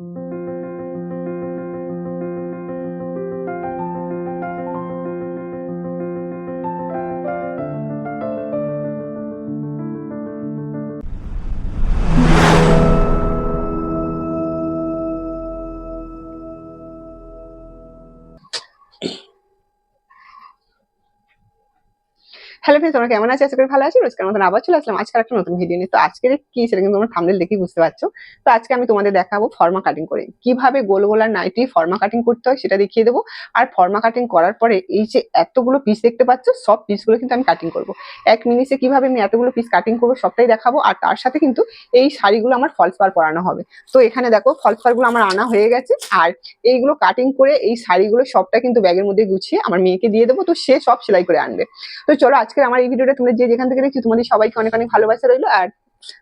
thank you friends তোমরা কেমন আছো? আশা করি ভালো আছো। রোজকার মতন আবার চলে আসলাম আজকে একটা নতুন ভিডিও নিয়ে। তো আজকের কি সেটা কিন্তু তোমরা থামনেল দেখেই বুঝতে পারছ। তো আজকে আমি তোমাদের দেখাবো ফর্মা কাটিং করে। কীভাবে গোল গোলার নাইটি ফর্মা কাটিং করতে হয় সেটা দেখিয়ে দেবো। আর ফর্মা কাটিং করার পরে এই যে এতগুলো পিস দেখতে পাচ্ছ, সব পিসগুলো কিন্তু আমি কাটিং করব। এক মিনিটে কীভাবে আমি এতগুলো পিস কাটিং করব সবটাই দেখাবো। আর তার সাথে কিন্তু এই শাড়িগুলো আমার ফলস পার পরানো হবে। তো এখানে দেখো ফলস পারগুলো আমার আনা হয়ে গেছে। আর এইগুলো কাটিং করে এই শাড়িগুলো সবটা কিন্তু ব্যাগের মধ্যে গুছিয়ে আমার মেয়েকে দিয়ে দেবো। তো সে সব সেলাই করে আনবে। তো চলো আজকে আমার এই ভিডিওটা তোমরা যে যেখান থেকে দেখছি, তোমাদের সবাইকে অনেক অনেক ভালোবাসা রইল। আর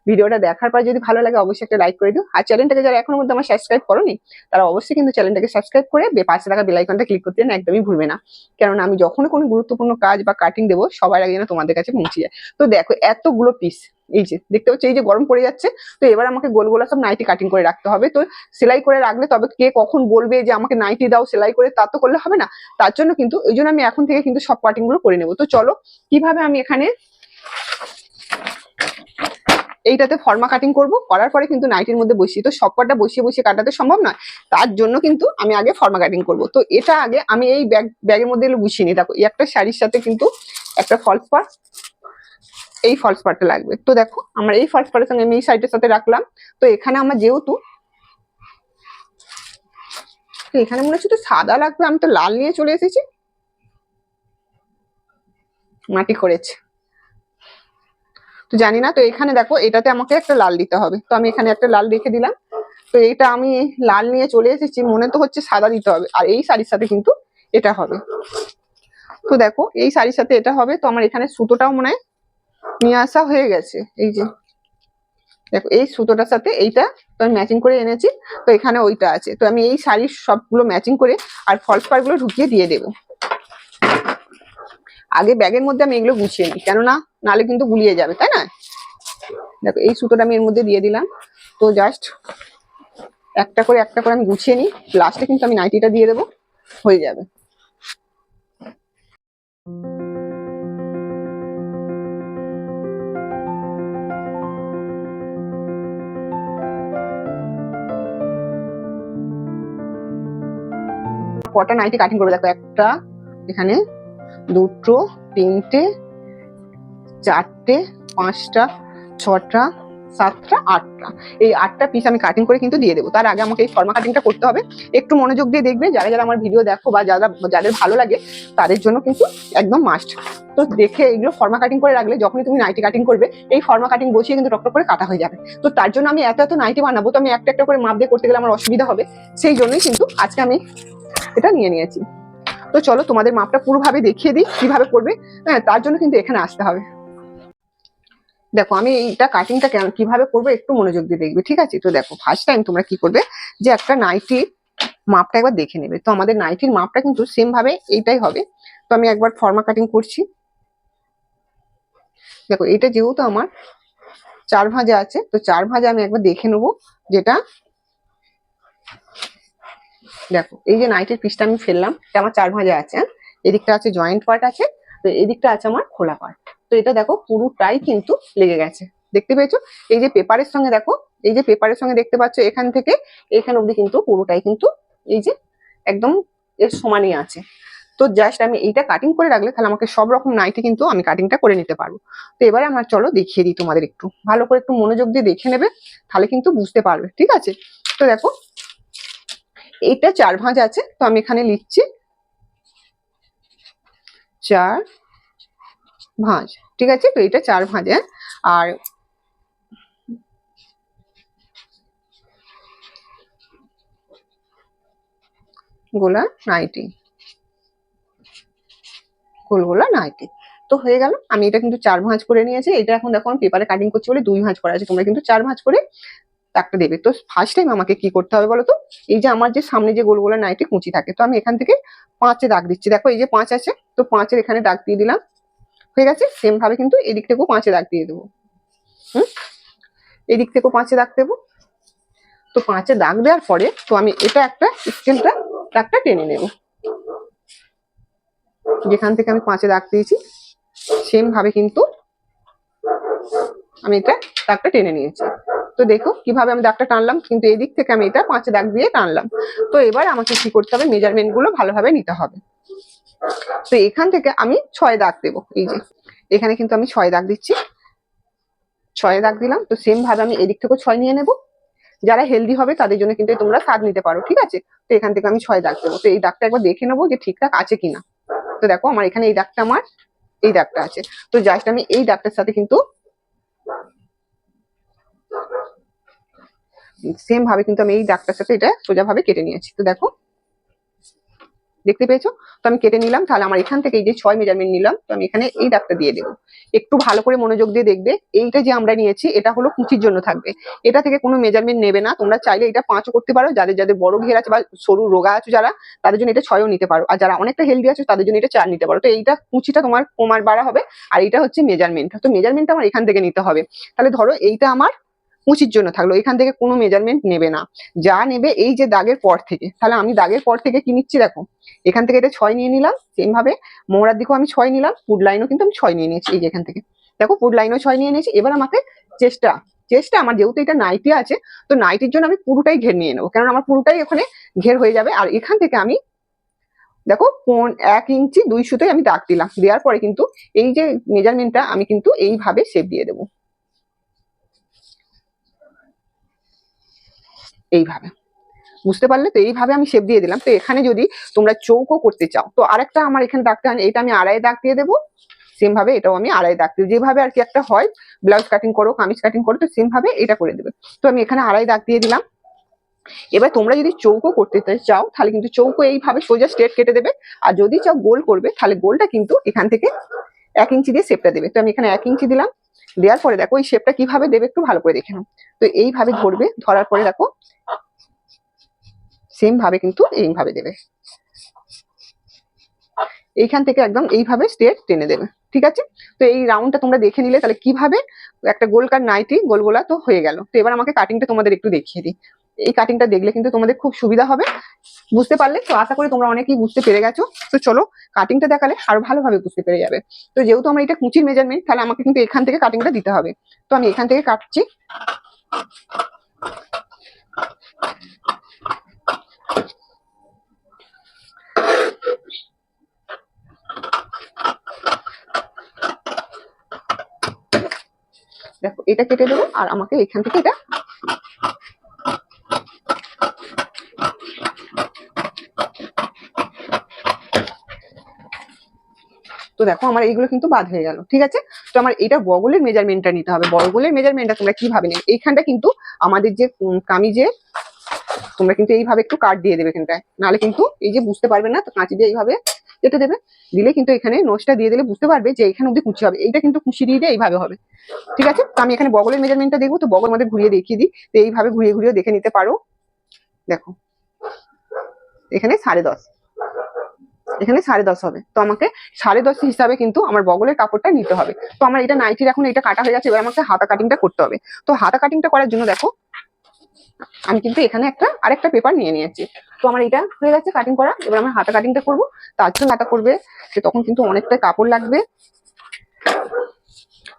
ভিডিওটা দেখার পর যদি ভালো লাগে, অবশ্যই একটা লাইক করে দিও। আর চ্যানেলটাকে যারা এখনও মধ্যে আমার সাবস্ক্রাইব করোনি, তারা অবশ্যই কিন্তু চ্যানেলটাকে সাবস্ক্রাইব করে পাশে থাকা বেলাইকনটা ক্লিক করতে একদমই ভুলবে না। কেননা, আমি যখন কোনো গুরুত্বপূর্ণ কাজ বা কাটিং দেবো, সবার আগে যেন তোমাদের কাছে পৌঁছে যায়। তো দেখো, এতগুলো পিস এই যে, দেখতে পাচ্ছ, এই যে গরম পড়ে যাচ্ছে, তো এবার আমাকে গোল গোলা সব নাইটি কাটিং করে রাখতে হবে। তো সেলাই করে রাখলে তবে কে কখন বলবে যে আমাকে নাইটি দাও, সেলাই করে তা তো করলে হবে না। তার জন্য কিন্তু ওই জন্য আমি এখন থেকে কিন্তু সব কাটিংগুলো করে নেব। তো চলো, কীভাবে আমি এখানে এইটাতে ফর্মা কাটিং করব? করার পরে কিন্তু নাইটির মধ্যে বসিয়ে, তো সব কটা বসিয়ে বসিয়ে কাটাতে সম্ভব নয়, তার জন্য কিন্তু আমি আগে ফর্মা কাটিং করব। তো এটা আগে আমি এই ব্যাগ ব্যাগের মধ্যে গুছিয়ে নিই। দেখো একটা শাড়ির সাথে কিন্তু একটা ফলস পার্ট এই ফলস পার্টটা লাগবে। তো দেখো, আমার এই ফলস পার্টের সঙ্গে আমি এই সাইডের সাথে রাখলাম। তো এখানে আমার যেহেতু এখানে মনে হচ্ছে তো সাদা লাগবে, আমি তো লাল নিয়ে চলে এসেছি। মাটি করেছে। তো জানি না, তো এখানে দেখো, এটাতে আমাকে একটা লাল দিতে হবে। তো আমি এখানে একটা লাল রেখে দিলাম। তো এটা আমি লাল নিয়ে চলে এসেছি, মনে তো হচ্ছে সাদা দিতে হবে। আর এই শাড়ির সাথে কিন্তু এটা হবে। তো দেখো, এই শাড়ির সাথে এটা হবে। তো আমার এখানে সুতোটাও মনে হয় নিয়ে আসা হয়ে গেছে, এই যে। দেখো, এই সুতোটার সাথে এইটা তো আমি ম্যাচিং করে এনেছি, তো এখানে ওইটা আছে। তো আমি এই শাড়ির সবগুলো ম্যাচিং করে আর ফলস পারগুলো ঢুকিয়ে দিয়ে দেবো। আগে ব্যাগের মধ্যে আমি এগুলো গুছিয়ে নিই, কেননা নালে কিন্তু গুলিয়ে যাবে, তাই না? দেখো, এই সুতোটা আমি এর মধ্যে দিয়ে দিলাম। তো জাস্ট একটা করে একটা করে আমি গুছিয়ে নিই লাস্টে কিন্তু আমি নাইটিটা দিয়ে দেবো, হয়ে যাবে। কটা নাইটি কাটিং করবে। দেখো একটা, এখানে দুটো, তিনটে, চারটে, পাঁচটা, ছটা, সাতটা, আটটা। এই আটটা পিস আমি কাটিং করে কিন্তু দিয়ে দেবো। তার আগে আমাকে এই ফর্মা কাটিংটা করতে হবে। একটু মনোযোগ দিয়ে দেখবে, যারা যারা আমার ভিডিও দেখো বা যারা, যাদের ভালো লাগে, তাদের জন্য কিন্তু একদম মাস্ট তো দেখে এগুলো ফর্মা কাটিং করে রাখলে যখনই তুমি নাইটি কাটিং করবে, এই ফর্মা কাটিং বসিয়ে কিন্তু টক করে কাটা হয়ে যাবে। তো তার জন্য আমি এত এত নাইটি বানাবো, তো আমি একটা একটা করে মাপ দিয়ে করতে গেলে আমার অসুবিধা হবে। সেই জন্যই কিন্তু আজকে আমি এটা নিয়ে নিয়েছি। তো চলো তোমাদের মাপটা পুরোভাবে দেখিয়ে দিই, কীভাবে করবে। হ্যাঁ তার জন্য কিন্তু এখানে আসতে হবে। দেখো, আমি এইটা কাটিংটা কীভাবে করব একটু মনোযোগ দিয়ে দেখবে, ঠিক আছে? তো দেখো ফার্স্ট টাইম তোমরা কি করবে, যে একটা নাইটির মাপটা একবার দেখে নেবে। তো আমাদের নাইটির মাপটা কিন্তু সেম ভাবে এইটাই হবে। তো আমি একবার ফর্মা কাটিং করছি। দেখো, এটা যেহেতু আমার চার ভাজা আছে, তো চার ভাজা আমি একবার দেখে নেব, যেটা দেখো, এই যে নাইটের পিসটা আমি ফেললাম আমার চার ভাজা আছে হ্যাঁ? এদিকটা আছে জয়েন্ট পার্ট আছে, তো এদিকটা আছে আমার খোলা পার্ট তো এটা দেখো, পুরোটাই কিন্তু লেগে গেছে। দেখতে পেয়েছ? এই যে পেপারের সঙ্গে দেখো, এই যে পেপারের সঙ্গে দেখতে পাচ্ছ, এখান থেকে, এখান অবধি কিন্তু পুরোটাই কিন্তু এই যে একদম এর সমানই আছে। তো জাস্ট আমি এইটা কাটিং করে রাখলে তাহলে আমাকে সব রকম নাইটে কিন্তু আমি কাটিংটা করে নিতে পারব। তো এবারে আমার চলো দেখিয়ে দিই তোমাদের একটু। ভালো করে একটু মনোযোগ দিয়ে দেখে নেবে, তাহলে কিন্তু বুঝতে পারবে, ঠিক আছে? তো দেখো এইটা চার ভাঁজ আছে, তো আমি এখানে লিখছি চার ভাঁজ, ঠিক আছে তো এটা চার ভাঁজ? আর গোলা নাইটি গোল গোলা নাইটি তো হয়ে গেল, আমি এটা কিন্তু চার ভাঁজ করে নিয়েছি, এটা এখন দেখো, আমি পেপারে কাটিং করছি বলে দুই ভাঁজ করা আছে, তোমরা কিন্তু চার ভাঁজ করে দাগটা দেবে। তো ফার্স্ট টাইম আমাকে কি করতে হবে বলো তো এই যে আমার যে সামনে যে গোল গোলা নাইটে কুচি থাকে, তো আমি এখান থেকে পাঁচে দাগ দিচ্ছি। দেখো এই যে পাঁচ আছে, তো পাঁচের এখানে দাগ দিয়ে দিলাম। হয়ে গেছে সেম ভাবে কিন্তু এদিক থেকেও পাঁচে দাগ দিয়ে দেবো। হুম? এদিক থেকেও পাঁচে দাগ দেবো। তো পাঁচে দাগ দেওয়ার পরে তো আমি এটা একটা স্কেলটা দাগটা টেনে নেব। যেখান থেকে আমি পাঁচে দাগ দিয়েছি সেম ভাবে কিন্তু আমি এটা দাগটা টেনে নিয়েছি। তো দেখো কীভাবে আমি দাগটা টানলাম, কিন্তু এই দিক থেকে আমি এটা পাঁচ দাগ দিয়ে টানলাম। তো এবার আমাকে কি করতে হবে? মেজারমেন্টগুলো ভালোভাবে নিতে হবে। তো এখান থেকে আমি ছয় দাগ দেবো, এই যে। এখানে কিন্তু আমি ছয় দাগ দিচ্ছি। ছয় দাগ দিলাম, তো সেম ভাবে আমি এদিক থেকেও ছয় নিয়ে নেব। যারা হেলদি হবে, তাদের জন্য কিন্তু তোমরা সাত নিতে পারো, ঠিক আছে? তো এখান থেকে আমি ছয় দাগ দেবো। তো এই দাগটা একবার দেখে নেব যে ঠিকঠাক আছে কিনা। তো দেখো আমার এখানে এই দাগটা আমার, এই দাগটা আছে। তো জাস্ট আমি এই দাগটার সাথে কিন্তু সেম ভাবে কিন্তু আমি এই দাগটার সাথে এটা সোজা ভাবে কেটে নিয়েছি। তো দেখো, দেখতে পেয়েছ? তো আমি কেটে নিলাম, তাহলে আমার এখান থেকে এই যে ছয় মেজারমেন্ট নিলাম, তো আমি এখানে এই দাগটা দিয়ে দেবো। একটু ভালো করে মনোযোগ দিয়ে দেখবে, এইটা যে আমরা নিয়েছি, এটা হলো কুচির জন্য থাকবে। এটা থেকে কোনো মেজারমেন্ট নেবে না, তোমরা চাইলে এটা পাঁচও করতে পারো, যাদের যাদের বড় ঘের আছে বা সরু রোগা আছে যারা, তাদের জন্য এটা ছয়ও নিতে পারো। আর যারা অনেকটা হেলদি আছে, তাদের জন্য এটা চার নিতে পারো। তো এইটা কুচিটা তোমার কমার বাড়া হবে, আর এটা হচ্ছে মেজারমেন্ট তো মেজারমেন্ট আমার এখান থেকে নিতে হবে। তাহলে ধরো এইটা আমার কুচির জন্য থাকল, এখান থেকে কোনো মেজারমেন্ট নেবে না। যা নেবে এই যে দাগের পর থেকে। তাহলে আমি দাগের পর থেকে কি নিচ্ছি দেখো? এখান থেকে এটা ছয় নিয়ে নিলাম সেম ভাবে মোড়ার দিকেও আমি ছয় নিলাম ফুড লাইনও কিন্তু আমি ছয় নিয়ে নিয়েছি, এই যে এখান থেকে। দেখো ফুড লাইনও ছয় নিয়ে নিয়েছি, এবার আমাকে চেষ্টা চেষ্টা আমার যেহেতু এটা নাইটি আছে, তো নাইটির জন্য আমি পুরোটাই ঘের নিয়ে নেব কারণ আমার পুরোটাই ওখানে ঘের হয়ে যাবে। আর এখান থেকে আমি দেখো, পন, এক ইঞ্চি দুই সুতোই আমি দাগ দিলাম, দেওয়ার পরে কিন্তু এই যে মেজারমেন্টটা আমি কিন্তু এইভাবে শেপ দিয়ে দেবো। এইভাবে। বুঝতে পারলে? তো এইভাবে আমি শেপ দিয়ে দিলাম। তো এখানে যদি তোমরা চৌকো করতে চাও, তো আরেকটা আমার এখানে দাগতে হয় এটা আমি আড়াই দাগ দিয়ে দেবো। সেম ভাবে এটাও আমি আড়াই দাগ দিয়ে, যেভাবে আর কি একটা হয় ব্লাউজ কাটিং করো, কামিজ কাটিং করো, তো সেম ভাবে এটা করে দেবে। তো আমি এখানে আড়াই দাগ দিয়ে দিলাম। এবার তোমরা যদি চৌকো করতে চাও, তাহলে কিন্তু চৌকো এইভাবে সোজা স্ট্রেট কেটে দেবে। আর যদি চাও গোল করবে, তাহলে গোলটা কিন্তু এখান থেকে এক ইঞ্চি দিয়ে শেপটা দেবে। তো আমি এখানে এক ইঞ্চি দিলাম। দেওয়ার পরে দেখো এই শেপটা কীভাবে দেবে একটু ভালো করে দেখে নাও। তো এইভাবে ধরবে ধরার পরে দেখো সেম ভাবে কিন্তু এইভাবে দেবে। এইখান থেকে একদম এইভাবে স্ট্রেট টেনে দেবে ঠিক আছে? তো এই রাউন্ডটা তোমরা দেখে নিলে তাহলে কীভাবে একটা গোলকার নাইটি গোলগোলা তো হয়ে গেল। তো এবার আমাকে কাটিংটা তোমাদের একটু দেখিয়ে দিই। এই কাটিংটা দেখলে কিন্তু তোমাদের খুব সুবিধা হবে। বুঝতে পারলে? তো আশা করি তোমরা অনেকেই বুঝতে পেরে গেছো। তো চলো কাটিংটা দেখালে আরও ভালোভাবে বুঝতে পেরে যাবে। তো যেহেতু আমার এটা কুচির মেজারমেন্ট তাহলে আমাকে কিন্তু এখান থেকে কাটিংটা দিতে হবে। তো আমি এখান থেকে কাটছি। দেখো, এটা কেটে দেবো আর আমাকে এখান থেকে এটা তো দেখো আমার এইগুলো কিন্তু বাদ হয়ে গেল ঠিক আছে? তো আমার এটা বগলের মেজারমেন্টটা নিতে হবে। বগলের মেজারমেন্টটা তোমরা কীভাবে নেবে? এইখানটা কিন্তু আমাদের যে উম, কামিজের তোমরা কিন্তু এইভাবে একটু কাট দিয়ে দেবে এখানটায় নাহলে কিন্তু এই যে বুঝতে পারবে না তো কাঁচি দিয়ে এইভাবে কেটে দেবে। দিলে কিন্তু এখানে নোজটা দিয়ে দিলে বুঝতে পারবে যে এখানে অব্দি কুচি হবে। এইটা কিন্তু কুচি দিয়ে দিয়ে এইভাবে হবে ঠিক আছে? তো আমি এখানে বগলের মেজারমেন্টটা দেখব তো বগল মধ্যে ঘুরিয়ে দেখিয়ে দিই। তো এইভাবে ঘুরিয়ে ঘুরিয়ে দেখে নিতে পারো। দেখো এখানে সাড়ে দশ। এখানে সাড়ে দশ হবে। তো আমাকে সাড়ে দশ হিসাবে কিন্তু আমার বগলের কাপড়টা নিতে হবে। তো আমার এটা নাইটির এখন এটা কাটা হয়ে গেছে এবার আমাকে হাতা কাটিংটা করতে হবে। তো হাতা কাটিংটা করার জন্য দেখো, আমি কিন্তু এখানে একটা আরেকটা পেপার নিয়ে নিয়েছি। তো আমার এটা হয়ে গেছে কাটিং করা, এবার আমার হাতা কাটিংটা করব। তার জন্য হাতা করবে সে তখন কিন্তু অনেকটা কাপড় লাগবে।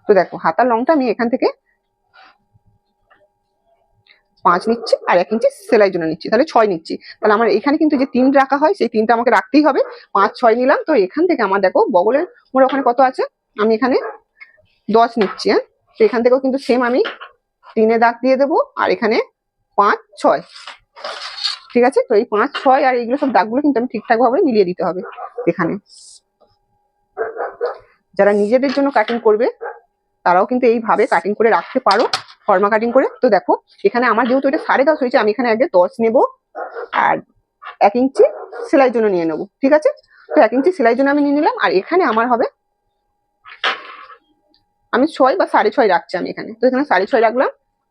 তো দেখো, হাতার লংটা আমি এখান থেকে পাঁচ নিচ্ছি আর এক ইঞ্চি সেলাই জন্য নিচ্ছি, তাহলে ছয় নিচ্ছি। তাহলে আমার এখানে কিন্তু যে তিন রাখা হয়, সেই তিনটা আমাকে রাখতেই হবে। পাঁচ, ছয় নিলাম, তো এখান থেকে আমার দেখো বগলের মোড় ওখানে কত আছে? আমি এখানে দশ নিচ্ছি হ্যাঁ? তো এখান থেকেও কিন্তু সেম আমি তিনে দাগ দিয়ে দেবো আর এখানে পাঁচ, ছয়। ঠিক আছে? তো এই পাঁচ, ছয় আর এইগুলো সব দাগগুলো কিন্তু আমি ঠিকঠাক ভাবে মিলিয়ে দিতে হবে এখানে। যারা নিজেদের জন্য কাটিং করবে, তারাও কিন্তু এইভাবে কাটিং করে রাখতে পারো। ফর্মা কাটিং করে। তো দেখো, এখানে আমার যেহেতু এটা সাড়ে দশ হয়েছে, আমি এখানে আগে দশ নেব আর এক ইঞ্চি সেলাইয়ের জন্য নিয়ে নেব, ঠিক আছে? তো এক ইঞ্চি সেলাইয়ের জন্য আমি নিয়ে নিলাম, আর এখানে আমার হবে আমি ছয় বা সাড়ে ছয় রাখছি আমি এখানে। তো এখানে সাড়ে ছয় রাখলাম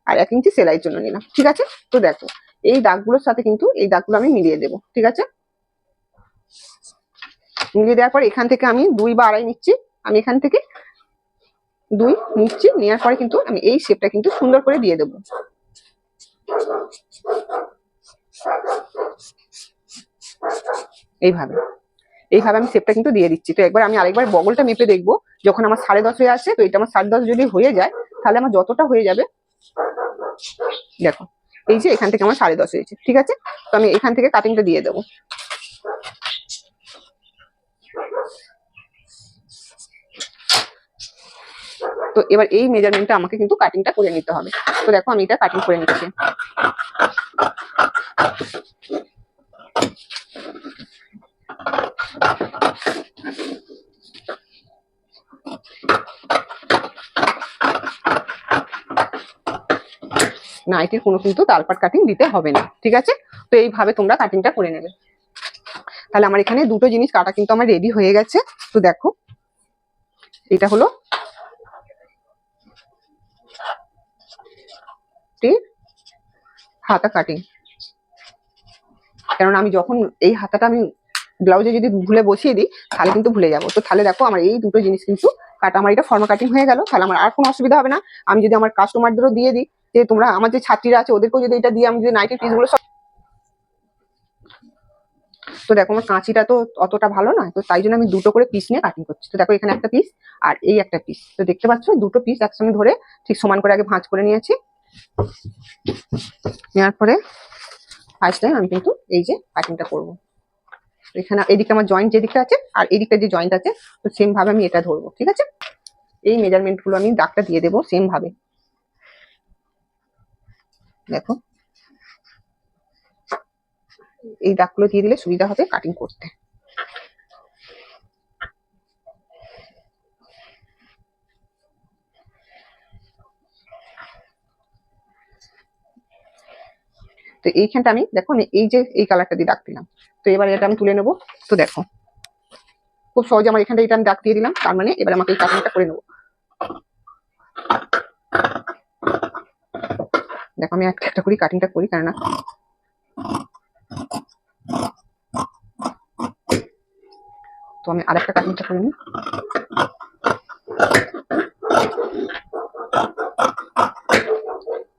আর এক ইঞ্চি সেলাইয়ের জন্য নিলাম, ঠিক আছে? তো দেখো, এই দাগগুলোর সাথে কিন্তু এই দাগগুলো আমি মিলিয়ে দেবো, ঠিক আছে? মিলিয়ে দেওয়ার পর এখান থেকে আমি দুই বা আড়াই নিচ্ছি, আমি এখান থেকে দুই নিচ্ছি নেওয়ার পরে কিন্তু আমি এই শেপটা কিন্তু সুন্দর করে দিয়ে দেবো। এইভাবে। এইভাবে আমি শেপটা কিন্তু দিয়ে দিচ্ছি। তো একবার আমি আরেকবার বগলটা মেপে দেখব। যখন আমার সাড়ে দশ হয়ে আসে, তো এটা আমার সাড়ে দশ যদি হয়ে যায়, তাহলে আমার যতটা হয়ে যাবে, দেখো, এই যে এখান থেকে আমার সাড়ে দশ হয়েছে, ঠিক আছে? তো আমি এখান থেকে কাটিংটা দিয়ে দেবো। তো এবার এই মেজারমেন্টটা আমাকে কিন্তু কাটিংটা করে নিতে হবে। তো দেখো আমি এটা কাটিং করে নিচ্ছি। নাইটির কোনো কিন্তু তালপাট কাটিং দিতে হবে না, ঠিক আছে? তো এইভাবে তোমরা কাটিংটা করে নেবে। তাহলে আমার এখানে দুটো জিনিস কাটা কিন্তু আমার রেডি হয়ে গেছে। তো দেখো, এটা হলো টি- হাতা কাটিং কারণ আমি যখন এই হাতাটা আমি ব্লাউজে যদি ভুলে বসিয়ে দিই, তাহলে কিন্তু ভুলে যাব। তো তাহলে দেখো আমার এই দুটো জিনিস কিন্তু কাটা আমার এটা ফর্মা কাটিং হয়ে গেল। তাহলে আমার আর কোনো অসুবিধা হবে না। আমি যদি আমার কাস্টমারদেরও দিয়ে দিই, যে তোমরা আমার যে ছাত্রীরা আছে, ওদেরকেও যদি এটা দিয়ে আমি যদি নাইটের পিসগুলো সব তো দেখো আমার কাঁচিটা তো অতটা ভালো নয়। তো তাই জন্য আমি দুটো করে পিস নিয়ে কাটিং করছি। তো দেখো এখানে একটা পিস আর এই একটা পিস তো দেখতে পাচ্ছ, দুটো পিস একসঙ্গে ধরে ঠিক সমান করে আগে ভাঁজ করে নিয়েছি। নেওয়ার পরে ফার্স্ট টাইম আমি কিন্তু এই যে কাটিংটা করব। এখানে এদিকে আমার জয়েন্ট যেদিকটা আছে আর এদিকটা যে জয়েন্ট আছে, তো সেম ভাবে আমি এটা ধরবো, ঠিক আছে? এই মেজারমেন্টগুলো আমি দাগটা দিয়ে দেবো সেম ভাবে। দেখো। এই দাগগুলো দিয়ে দিলে সুবিধা হবে কাটিং করতে। তো এইখানটা আমি, দেখো এই যে এই কালারটা দিয়ে দাগ দিলাম। তো এবার এটা আমি তুলে নেব। তো দেখো, খুব সহজে আমার এখানটা এটা আমি দাগ দিয়ে দিলাম, তার মানে এবার আমাকে এই কাটিংটা করে নেব। দেখো, আমি একটা একটা করি কাটিংটা করি, কেননা তো আমি আরেকটা কাটিংটা করে নিই।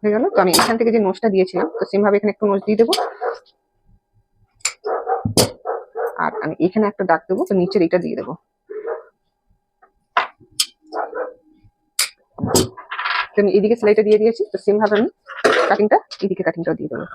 হয়ে গেল। তো আমি এখান থেকে যে নোচটা দিয়েছিলাম, তো সেম ভাবে এখানে একটু নোচ দিয়ে দেবো। আর আমি এখানে একটা দাগ দেবো, তো নিচের এটা দিয়ে দেবো। আমি এদিকে সেলাইটা দিয়ে দিয়েছি, তো সেম ভাবে আমি কাটিংটা এদিকে কাটিংটা দিয়ে দেবো।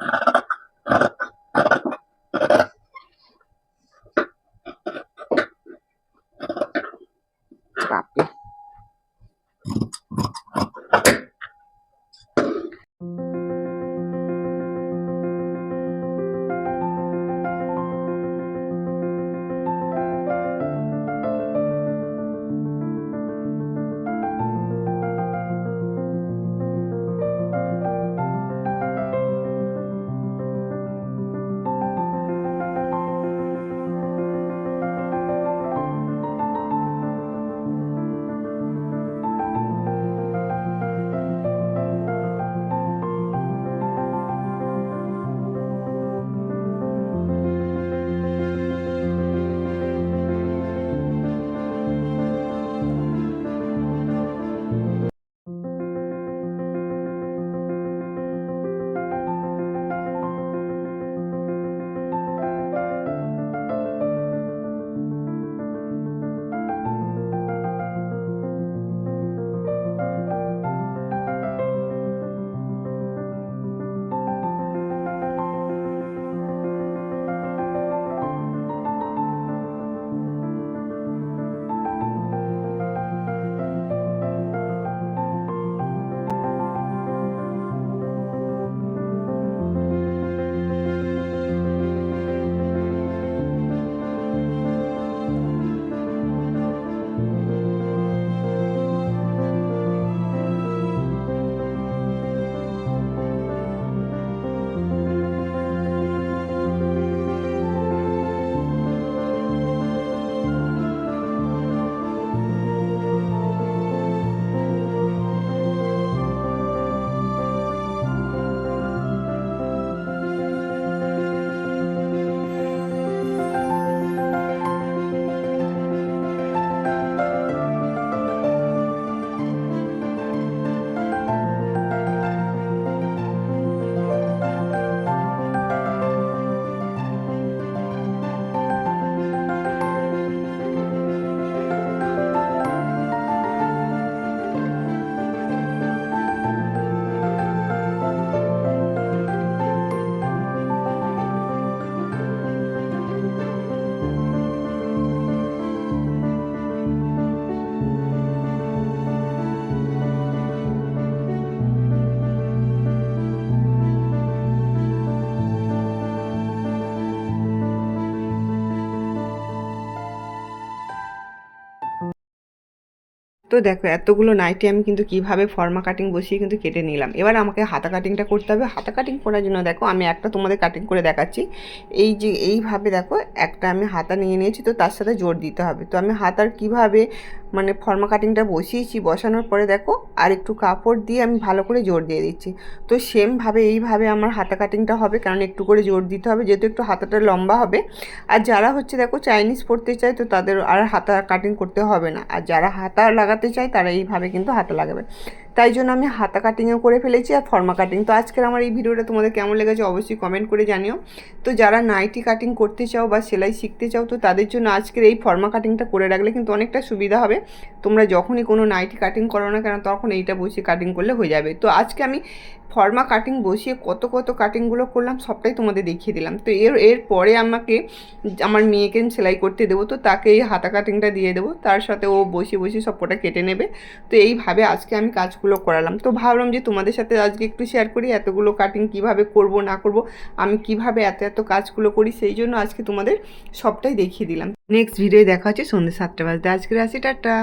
তো দেখো, এতগুলো নাইটি আমি কিন্তু কীভাবে ফর্মা কাটিং বসিয়ে কিন্তু কেটে নিলাম। এবার আমাকে হাতা কাটিংটা করতে হবে। হাতা কাটিং করার জন্য দেখো, আমি একটা তোমাদের কাটিং করে দেখাচ্ছি। এই যে, এইভাবে দেখো, একটা আমি হাতা নিয়ে নিয়েছি, তো তার সাথে জোর দিতে হবে। তো আমি হাতার কীভাবে মানে ফর্মা কাটিংটা বসিয়েছি, বসানোর পরে দেখো আর একটু কাপড় দিয়ে আমি ভালো করে জোর দিয়ে দিচ্ছি। তো সেমভাবে এইভাবে আমার হাতা কাটিংটা হবে, কারণ একটু করে জোর দিতে হবে, যেহেতু একটু হাতাটা লম্বা হবে। আর যারা হচ্ছে দেখো চাইনিজ পড়তে চায়, তো তাদের আর হাতা কাটিং করতে হবে না। আর যারা হাতা লাগাতে চায়, তারা এইভাবে কিন্তু হাতা লাগাবে। তাই জন্য আমি হাতা কাটিংও করে ফেলেছি আর ফর্মা কাটিং তো আজকের আমার এই ভিডিওটা তোমাদের কেমন লেগেছে অবশ্যই কমেন্ট করে জানিও। তো যারা নাইটি কাটিং করতে চাও বা সেলাই শিখতে চাও, তো তাদের জন্য আজকের এই ফর্মা কাটিংটা করে রাখলে কিন্তু অনেকটা সুবিধা হবে। তোমরা যখনই কোনো নাইটি কাটিং করো না কেন, তখন এইটা বসিয়ে কাটিং করলে হয়ে যাবে। তো আজকে আমি ফর্মা কাটিং বসিয়ে কত কত কাটিংগুলো করলাম সবটাই তোমাদের দেখিয়ে দিলাম। তো এর এর পরে আমাকে আমার মেয়েকে সেলাই করতে দেবো, তো তাকে এই হাতা কাটিংটা দিয়ে দেবো। তার সাথে ও বসে বসে সব কটা নেবে। তো এইভাবে আজকে আমি কাজগুলো করালাম। তো ভাবলাম যে তোমাদের সাথে আজকে একটু শেয়ার করি, এতগুলো কাটিং কীভাবে করব, না করব, আমি কীভাবে এত এত কাজগুলো করি, সেই জন্য আজকে তোমাদের সবটাই দেখিয়ে দিলাম। নেক্সট ভিডিও দেখা হচ্ছে সন্ধ্যে সাতটা বাজতে। আজকে আসি টাটা!